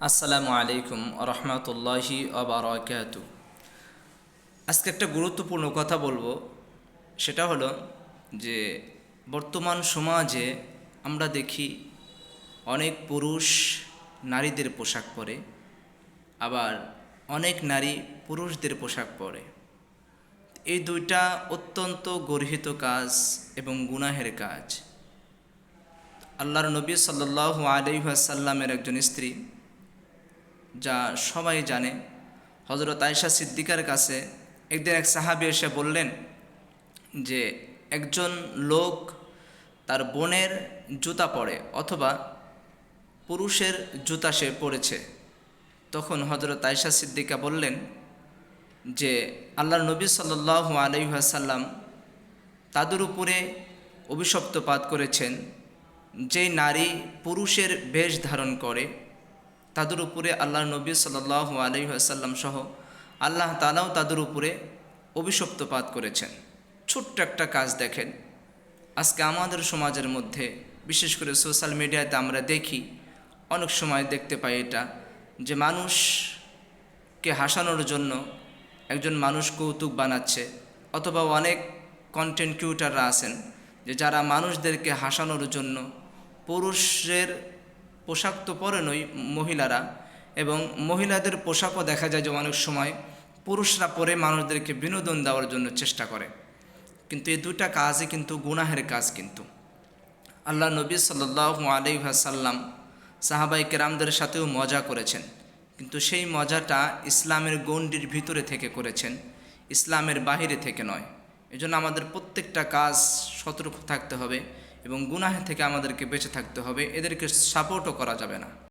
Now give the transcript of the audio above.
আসসালামু আলাইকুম রহমতুল্লাহি আবরাকাত আজকে একটা গুরুত্বপূর্ণ কথা বলব, সেটা হলো যে বর্তমান সমাজে আমরা দেখি অনেক পুরুষ নারীদের পোশাক পরে, আবার অনেক নারী পুরুষদের পোশাক পরে। এই দুইটা অত্যন্ত গর্হিত কাজ এবং গুনাহের কাজ। আল্লাহর নবী সাল্লাহ আলিহাসাল্লামের একজন স্ত্রী যা সবাই জানে। হজরত আয়সা সিদ্দিকার কাছে একদিন এক সাহাবি এসে বললেন যে, একজন লোক তার বোনের জুতা পরে অথবা পুরুষের জুতা সে পরেছে। তখন হজরত আয়সা সিদ্দিকা বললেন যে, আল্লাহর নবী সাল্লাহ আলহাসাল্লাম তাদের উপরে অভিশপ্তপাত করেছেন। যে নারী পুরুষের বেশ ধারণ করে তাদের উপরে আল্লাহ নবী সাল্লাহ আলহিহাসাল্লাম সহ আল্লাহ তালাও তাদের উপরে অভিশপ্তপাত করেছেন। ছোট্ট একটা কাজ দেখেন। আজকে আমাদের সমাজের মধ্যে, বিশেষ করে সোশ্যাল মিডিয়াতে আমরা দেখি, অনেক সময় দেখতে পাই এটা, যে মানুষকে হাসানোর জন্য একজন মানুষ কৌতুক বানাচ্ছে অথবা অনেক কন্টেন্ট ক্রিয়েটাররা আছেন, যে যারা মানুষদেরকে হাসানোর জন্য পুরুষের পোশাক তো পরেনই মহিলারা এবং মহিলাদের পোশাকও দেখা যায় যে অনেক সময় পুরুষরা পরে মানুষদেরকে বিনোদন দেওয়ার জন্য চেষ্টা করে। কিন্তু এই দুটা কাজই কিন্তু গুনাহের কাজ কিন্তু। আল্লাহ নবী সাল্লাহ আলিহাসাল্লাম সাহাবাই কেরামদের সাথেও মজা করেছেন। কিন্তু সেই মজাটা ইসলামের গণ্ডির ভিতরে থেকে করেছেন, ইসলামের বাহিরে থেকে নয়। এজন্য আমাদের প্রত্যেকটা কাজ সতর্ক থাকতে হবে। এবং গুনাহ থেকে আমাদেরকে বেঁচে থাকতে হবে। এদেরকে সাপোর্টও করা যাবে না।